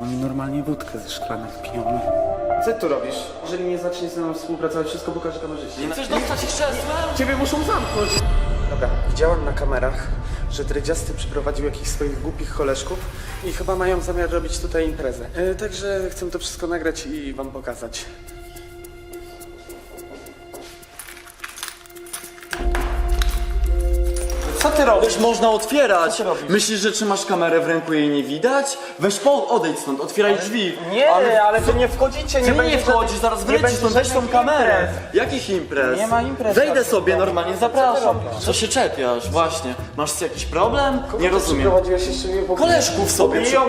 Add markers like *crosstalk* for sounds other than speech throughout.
Oni normalnie wódkę ze szklanek piją. Co ty tu robisz? Jeżeli nie zaczniesz ze mną współpracować, wszystko pokaże kamerzyści. Nie chcesz dostać krzesłem? Ciebie muszą zamknąć. Dobra, widziałem na kamerach, że Dredziasty przyprowadził jakichś swoich głupich koleżków i chyba mają zamiar robić tutaj imprezę. E, także chcę to wszystko nagrać i wam pokazać. Co ty robisz? Można otwierać. Myślisz, że trzymasz kamerę w ręku i jej nie widać? Weź po, odejdź stąd, otwieraj drzwi. Nie, ale, wy nie wchodzicie, Ty nie nie, będzie nie wchodzisz, zaraz nie wylecisz będzie stąd, weź tą żadnych kamerę. imprez. Jakich imprez? Nie ma imprez Wejdę sobie normalnie, zapraszam. Co się czepiasz? Właśnie. Masz jakiś problem? Nie rozumiem. Przyprowadziłeś jeszcze mnie w ogóle. Koleżków sobie Biją?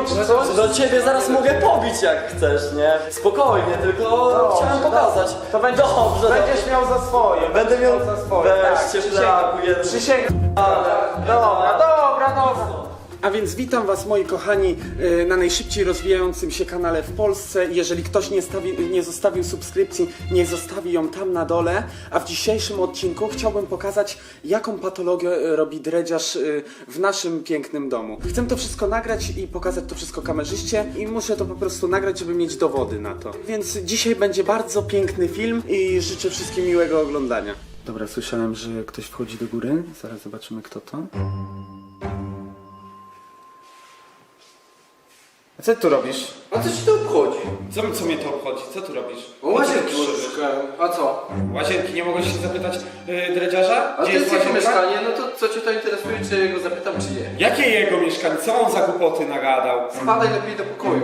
Do ciebie zaraz mogę pobić jak chcesz, nie? Spokojnie, tylko chciałem pokazać. To będziesz, Dobrze, będziesz miał za swoje. Będę miał za swoje. Weź cię, flaku, jeden. Przysięgam. Dobra, dobra, dobra. A więc witam Was moi kochani y, na najszybciej rozwijającym się kanale w Polsce. Jeżeli ktoś nie, stawi, nie zostawił subskrypcji, nie zostawi ją tam na dole. A w dzisiejszym odcinku chciałbym pokazać, jaką patologię y, robi dredziarz y, w naszym pięknym domu. Chcę to wszystko nagrać i pokazać to wszystko kamerzyście i muszę to po prostu nagrać, żeby mieć dowody na to. Więc dzisiaj będzie bardzo piękny film i życzę wszystkim miłego oglądania. Dobra, słyszałem, że ktoś wchodzi do góry. Zaraz zobaczymy kto to. A co ty tu robisz? A co ci to obchodzi? Co, co mnie to obchodzi? Co tu robisz? O łazienki szukałem. A co? Łazienki, nie mogłeś się zapytać yy, dredziarza? A to jest jego mieszkanie, no to co cię to interesuje, czy go zapytam, czy nie? Jakie jego mieszkanie? Co on za głupoty nagadał? Spadaj lepiej do pokoju.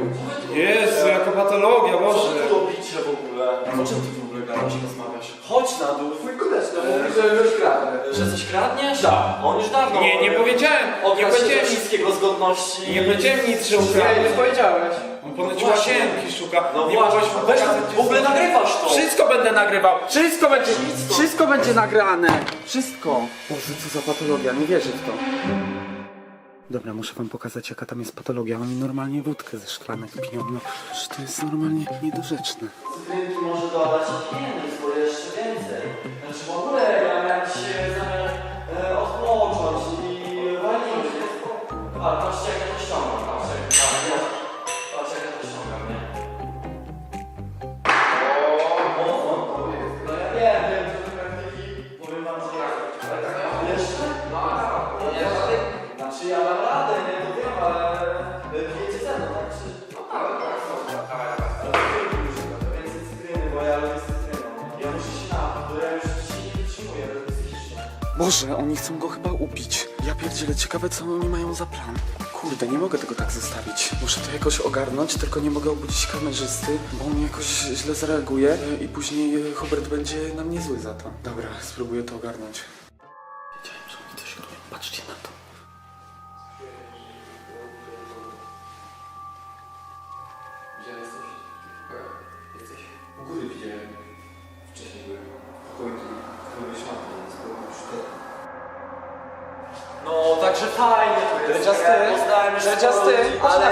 Jezu, jaka patologia, Co Boże. tu robicie w ogóle? O czym ty rozmawiasz? Chodź na dół. Twój koleżka mówi, że już kradnę. Że coś kradniesz? Tak. On już dawno Nie, nie powiedziałem, nie Okraść się powiedziałem nic, wszystkiego z godności. nie powiedziałem nic, że Nie, nie ukradłem. powiedziałeś. On ponoć Właśnie. łazienki szuka. No nie właśnie, mogłeś mu weź pokazać, w ogóle są. nagrywasz to. Wszystko będę nagrywał! Wszystko będzie, wszystko będzie nagrane! Wszystko! Boże, co za patologia, nie wierzę w to. Dobra, muszę wam pokazać jaka tam jest patologia. Oni normalnie wódkę ze szklanek piją, no. Że to jest normalnie niedorzeczne. Cytrynki może dodać pieniędzy, bo jeszcze więcej. Znaczy w ogóle ja miałem dzisiaj zamiar e, odpocząć i się. A, patrzcie Boże, oni chcą go chyba upić. Ja pierdzielę, ciekawe co oni mają za plan. Kurde, nie mogę tego tak zostawić. Muszę to jakoś ogarnąć, tylko nie mogę obudzić kamerzysty, bo on jakoś źle zareaguje i później e, Hubert będzie na mnie zły za to. Dobra, spróbuję to ogarnąć. Wiedziałem, że oni coś robią. Patrzcie na to. Gdzie jesteś? Jesteś u góry widziałem. Fajnie to jest. Już Dredziasty, sporo ludzi, chodź na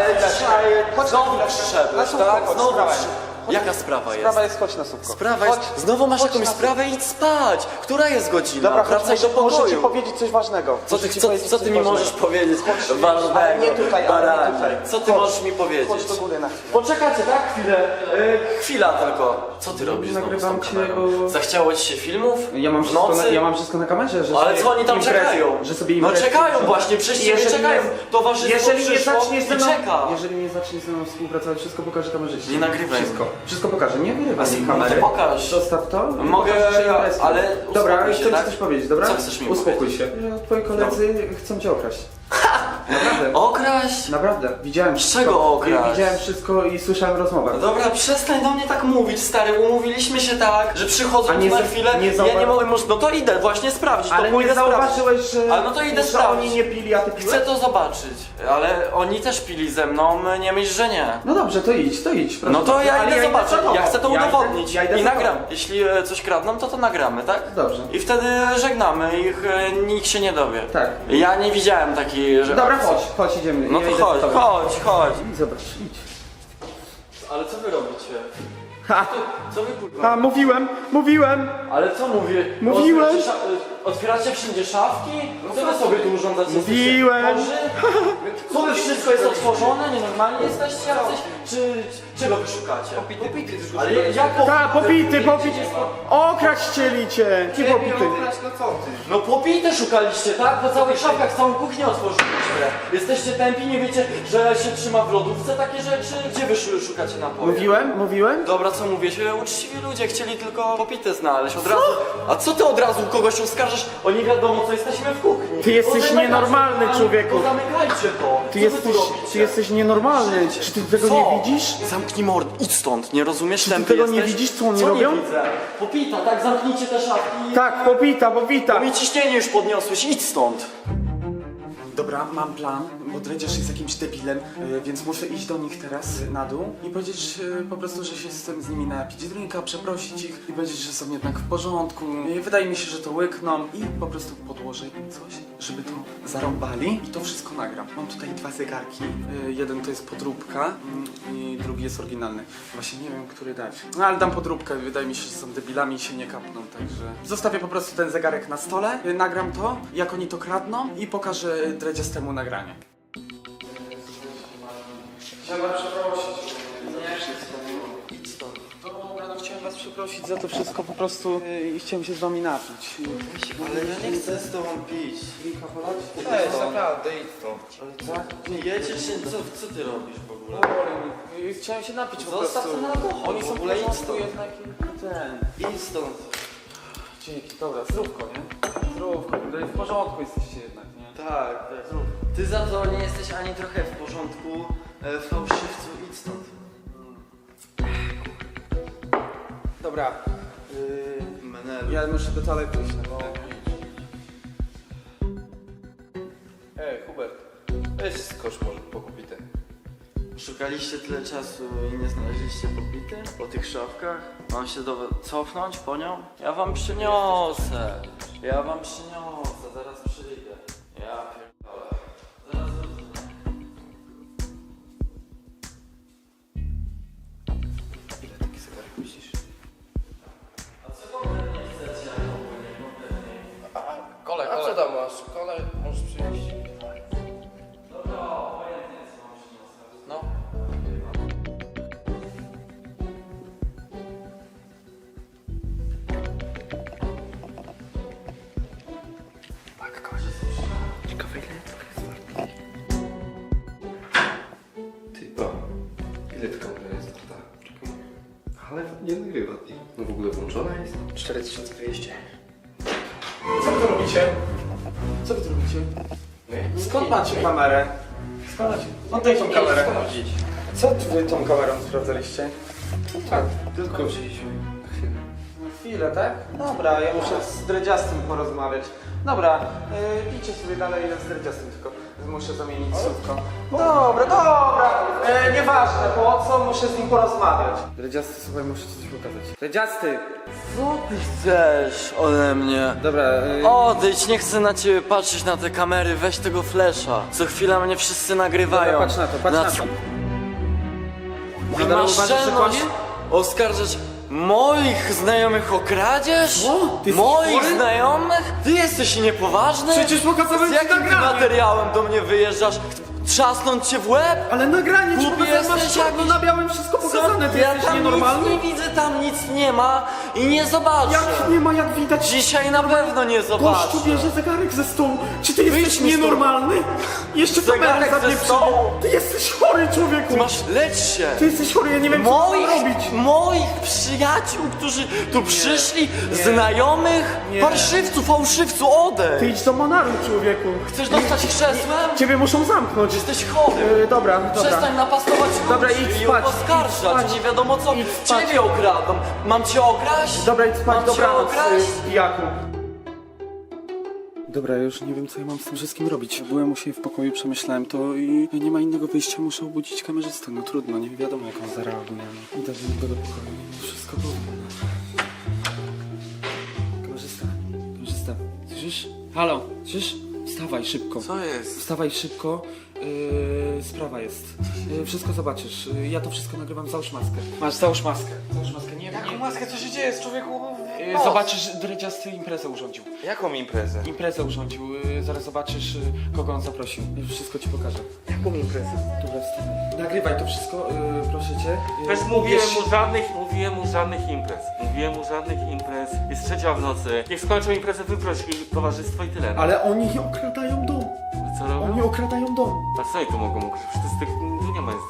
Chodź na znowu przyszedłeś, tak? Znowu sprawa przy... Jaka sprawa jest? Sprawa jest, chodź na słupko. Sprawa Chodź, jest... Znowu masz chodź jakąś na sprawę, idź spać. Która jest godzina? Dobra, chodź, Wracaj do muszę, muszę ci pokoju. powiedzieć coś ważnego. Co ty, Muszę ci co, powiedzieć co coś ty mi ważnego. możesz powiedzieć ważnego? ale nie tutaj, ale nie Baranie? tutaj. Co ty Chodź. możesz mi powiedzieć? Chodź do góry na chwilę. Poczekajcie, tak? Chwilę. E, chwila tylko. Co ty robisz znowu z Nagrywam tą cię, kamerą? bo- Zachciało ci się filmów? Ja mam, w wszystko nocy? na, ja mam wszystko na kamerze, że Ale sobie co oni tam czekają? Że sobie no czekają właśnie, wszyscy nie Jeżeli czekają. nie- Towarzystwo Jeżeli nie przyszło ze i mną, czeka. jeżeli nie zaczniesz ze mną współpracować, wszystko pokaże kamerzyści. Nie nagrywaj. Wszystko. Wszystko pokażę, nie wyrywaj A mi no kamery. to pokaż. Zostaw to. Mogę, pokaż, ale Dobra, uspokój chcę się, ci tak? coś powiedzieć, dobra? Co chcesz mi Uspokój powiedzieć? się. Twoi koledzy chcą cię okraść. Naprawdę. Okraść? Naprawdę. Widziałem Z wszystko. czego okraść? Widziałem wszystko i słyszałem rozmowę. No dobra, przestań do mnie tak mówić, stary. Umówiliśmy się tak, że przychodzą A tu nie na za- chwilę. nie ja zauwa- nie mogę, może- no to idę właśnie sprawdzić. Ale to pójdę nie sprawdzić. zauważyłeś, że, Ale no to idę że sprawdzić. oni nie pili, a ty piłeś? Chcę to zobaczyć, ale oni też pili ze mną, nie myśl, że nie. No dobrze, to idź, to idź. proszę No to bardzo. ja Ale idę zobaczyć, za tobą. ja chcę to idę- udowodnić ja idę i za nagram. tobą. Jeśli e, coś kradną, to to nagramy, tak? Dobrze. I wtedy żegnamy ich, e, nikt się nie dowie. Tak. Ja nie widziałem takiej, że... Dobra. Chodź, chodź, idziemy. No to chodź, chodź, chodź. I zobacz, idź. Ale co wy robicie? Ha! Co wy kurwa? A, mówiłem, mówiłem! Ale co mówię? Mówiłem. Otwieracie, sza- otwieracie wszędzie szafki? Co wy sobie tu urządzacie? Jesteście Mówiłem. chorzy? *laughs* Co wy wszystko jest otworzone? Nienormalnie jesteście jacyś? Czy czego wy szukacie? Popity, popity Ale jak popity? Ta, popity, popity! Okraść chcieli cię! Ci popity! No popity szukaliście, tak? Po całych szafkach, całą kuchnię otworzyliście. Jesteście tępi, nie wiecie, że się trzyma w lodówce takie rzeczy? Gdzie wy szu- szukacie napoje? Mówiłem, mówiłem? Dobra, co mówię się? Uczciwi ludzie chcieli tylko popite znaleźć od razu. A co ty od razu kogoś oskarżasz o nie wiadomo co jesteśmy w kuchni? Ty jesteś Pozamykajcie- nienormalny, człowieku. Pozamykajcie to. Ty co jesteś, tu robicie? ty jesteś nienormalny! Czy ty tego Co? nie widzisz? Zamknij mord, idź stąd, nie rozumiesz? ty Tępy tego nie jesteś? widzisz, co oni robią? Nie widzę? Popita, tak, zamknijcie te szafki. Tak, popita, popita! Mi ciśnienie już podniosłeś, idź stąd. Dobra, mam plan, bo Dredziarz jest jakimś debilem, y, więc muszę iść do nich teraz na dół i powiedzieć y, po prostu, że się chcę z nimi napić drinka, przeprosić ich i powiedzieć, że są jednak w porządku. Y, Wydaje mi się, że to łykną i po prostu podłożę im coś, żeby to zarąbali i to wszystko nagram. Mam tutaj dwa zegarki, jeden to jest podróbka mm, i drugi jest oryginalny. Właśnie nie wiem, który dać. No ale dam podróbkę, wydaje mi się, że są debilami i się nie kapną, także zostawię po prostu ten zegarek na stole, nagram to, jak oni to kradną i pokażę dredziastemu nagranie. Chciałem was przeprosić. Idź stąd. Dobra, no chciałem was przeprosić za to wszystko po prostu y, i chciałem się z wami napić. Ale ja nie chcę z tobą pić. Cześć, naprawdę, idź stąd. Ale co? Nie jedziesz się, co, co ty robisz w ogóle? Y, Chciałem się napić po Zostaw prostu. ten alkohol, Oni w są ogóle w idź porządku stąd. jednak i ten. Idź stąd. Dzięki, dobra, zdrówko, nie? Zdrówko, w porządku jesteście jednak, nie? Tak, tak. Ty za to nie jesteś ani trochę w porządku, e, fałszywcu, idź stąd. Dobra, Menelu. ja muszę do toalety iść. No. Ej, Hubert, weź skocz może po. Szukaliście tyle czasu i nie znaleźliście popity po tych szafkach? Mam się do cofnąć po nią? Ja wam przyniosę. Ja wam przyniosę, zaraz przyjdę. Możesz przyjść. Dobra, obojętnie co wam przyniosę. No. Ciekawe ile to jest. Ile jest warta? Czekaj. Ale nie nagrywa. No w ogóle włączona jest? 4200. Co wy tu robicie? Co wy tu robicie? Skąd macie kamerę? Skąd macie? Oddaj tą kamerę. Co wy tą kamerą sprawdzaliście? Tak, tylko wzięliśmy. Chwilę. Tak? Dobra, ja muszę z dredziastym porozmawiać. Dobra, yy, pijcie sobie dalej, ja z dredziastym tylko muszę zamienić słówko. Dobra, dobra, nieważne po co, muszę z nim porozmawiać. Dredziasty, słuchaj, muszę ci coś pokazać. Dredziasty! Co ty chcesz ode mnie? Dobra, yy, Odejdź, nie chcę na ciebie patrzeć na te kamery, weź tego flesza. Co chwila mnie wszyscy nagrywają. Dobra, patrz na to, patrz na to. I Nadal masz uważasz, że czelność kłamie? oskarżać moich znajomych o kradzież? Co? Ty jesteś moich chory? znajomych? Ty jesteś niepoważny? Przecież pokazałem Z ci jakim ty nagranie. materiałem do mnie wyjeżdżasz? Trzasnąć cię w łeb? ale nagranie ci Głupi pokazałem, masz jesteś czarno jakiś- na białym wszystko pokazane, ty ja jesteś tam nienormalny? nic nie widzę, tam nic nie ma i nie zobaczę. Jak nie ma, jak widać, Dzisiaj na pewno nie zobaczę. gościu bierze zegarek ze stołu. Czy ty jesteś Wyjdź mi stąd. nienormalny? Jeszcze kamerę Zegarek ze stołu. Ty jesteś chory, człowieku. Ty masz, lecz się. Ty jesteś chory, ja nie wiem, co mam robić. moich przyjaciół, którzy tu przyszli, znajomych, Nie. parszywcu, fałszywcu, odejdź! Ty idź do Monaru, człowieku. Chcesz dostać krzesłem? Ciebie muszą zamknąć. Jesteś chory! Yy, dobra, dobra. Przestań napastować ludzi Dobra, idź i spać, idź spać. nie wiadomo co. Idź spać. Ciebie okradą. Mam cię okraść? Dobra, idź spać, Mam cię dobranoc, okraść? y, pijaku. Dobra, ja już nie wiem, co ja mam z tym wszystkim robić. Byłem u siebie w pokoju, przemyślałem to i nie ma innego wyjścia, muszę obudzić kamerzystę. No trudno, nie wiadomo, jak on zareaguje. No. Idę do niego do pokoju i wszystko powiem. Kamerzysta, kamerzysta, słyszysz? Halo, słyszysz? Wstawaj szybko. Co jest? Wstawaj szybko, Yy, sprawa jest. Yy, wszystko zobaczysz. Yy, ja to wszystko nagrywam. Załóż maskę. Masz, załóż maskę. Załóż maskę. Nie, Jaką nie. maskę? Co się dzieje z człowieku? Yy, zobaczysz, Dredziasty imprezę urządził. Jaką imprezę? Imprezę urządził. Yy, zaraz zobaczysz, yy, kogo on zaprosił. Wszystko ci pokażę. Jaką imprezę? Dobra, wstawaj. Nagrywaj to wszystko, proszę cię. Yy, Też mówiłem mu żadnych, mówiłem mu żadnych imprez. Mówiłem mu żadnych imprez. Jest trzecia w nocy. Niech skończą imprezę, wyproś ich towarzystwo i tyle. No. Ale oni okradają dom. Co Oni robią? okradają dom. A co oni tu mogą ukryć? Przecież to jest tak, tu nie ma nic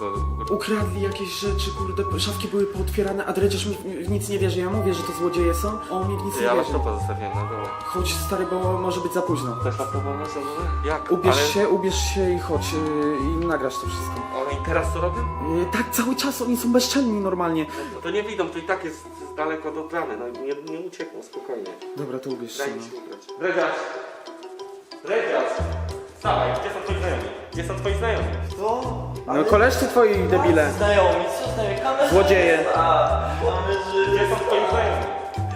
do... Ukradli jakieś rzeczy, kurde, szafki były pootwierane, a Dredziarz mi w nic nie wierzy. Ja mówię, że to złodzieje są, a on mi w nic nie Ja wierzy. laptopa zostawiłem na dole. Chodź stary, bo może być za późno. Też laptopa masz na dole? Jak? Ubierz Ale się, ubierz się i chodź yy, i nagrasz to wszystko. oni teraz to robią? Yy, tak, cały czas oni są bezczelni normalnie. No to nie widzą, to i tak jest daleko do bramy. No nie, nie uciekną, spokojnie. Dobra, to ubierz się. Daj mi No. się ubrać. Wstawaj, gdzie są twoi znajomi? Gdzie są twoi znajomi? To? no koleżcy twoi debile. Znajomi, co znajomi? Kamerzysta! Złodzieje. Kamerzysta! Gdzie są twoi znajomi?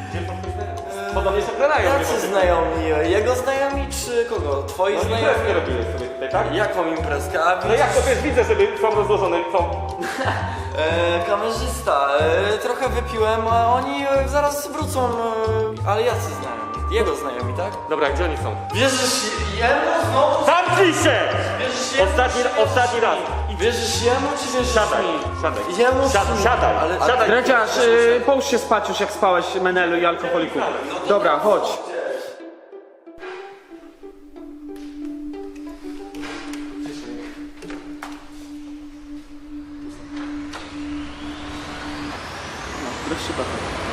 Gdzie są twoi znajomi? Podobnie się. Jacy znajomi? Jego znajomi czy kogo? Twoi No znajomi? imprezkę sobie tutaj, tak? Jaką imprezkę? A No jak to wiesz, widzę, żeby są rozłożone, są... *laughs* E, kamerzysta, e, trochę wypiłem, a oni e, zaraz wrócą, e, ale jacy znajomi? Jego znajomi, tak? Dobra, gdzie oni są? Wierzysz jemu znowu? Zamknij się! Wierzysz jemu, Ostatni, czy wierzysz ostatni mi? raz. Wierzysz jemu czy wierzysz Siadaj, mi? siadaj. Jemu Siad- czy mi? siadaj, Ale, siadaj. Dredziarz, yy, połóż się spać już jak spałeś Menelu i alkoholiku. Dobra, chodź. No, proszę bardzo.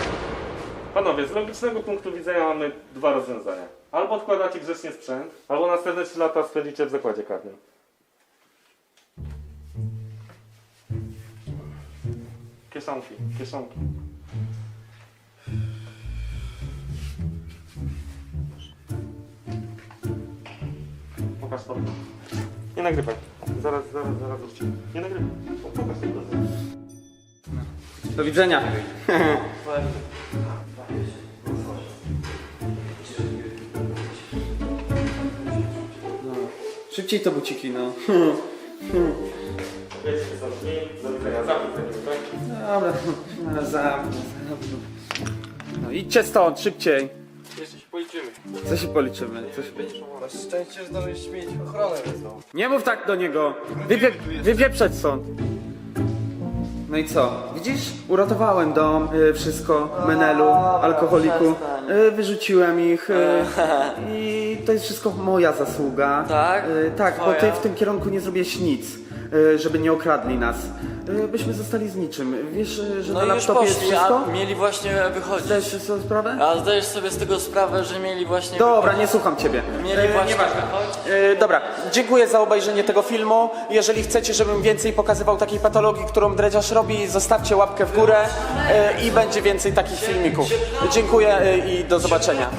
Panowie, z logicznego punktu widzenia mamy dwa rozwiązania. Albo odkładacie grzecznie sprzęt, albo następne 3 lata spędzicie w zakładzie karnym. Kieszonki, kieszonki. Pokaż to. Nie nagrywaj. Zaraz, zaraz, zaraz wrócimy. Nie nagrywaj. Pokaż tylko. Do widzenia. *laughs* *laughs* Szybciej to buciki, no. Wiecie, są dni, ten drzwi, tak? Dobra, no, zamknę, zamknę. No idźcie stąd, szybciej. Jeszcze się policzymy. Co się policzymy? Co się... Na szczęście zdążysz mieć ochronę. Nie mów tak do niego! Wypie... Wypieprzeć stąd! No i co? Widzisz? Uratowałem dom, y, wszystko, Menelu, alkoholiku. przestań. Y, wyrzuciłem ich y, *laughs* i to jest wszystko moja zasługa. Tak? Y, tak, bo ty w tym kierunku nie zrobiłeś nic, żeby nie okradli nas. Y, byśmy zostali z niczym. Wiesz, y, że No na i już laptopie jest poszli, wszystko? a mieli właśnie wychodzić. Zdajesz sobie sprawę? A zdajesz sobie z tego sprawę, że mieli właśnie Dobra, wychodzić? nie słucham ciebie. Mieli E, właśnie nieważne. wychodzić? E, dobra, dziękuję za obejrzenie tego filmu. Jeżeli chcecie, żebym więcej pokazywał takiej patologii, którą Dredziarz robi, zostawcie łapkę w górę e, i będzie więcej takich filmików. Dziękuję e, i do zobaczenia.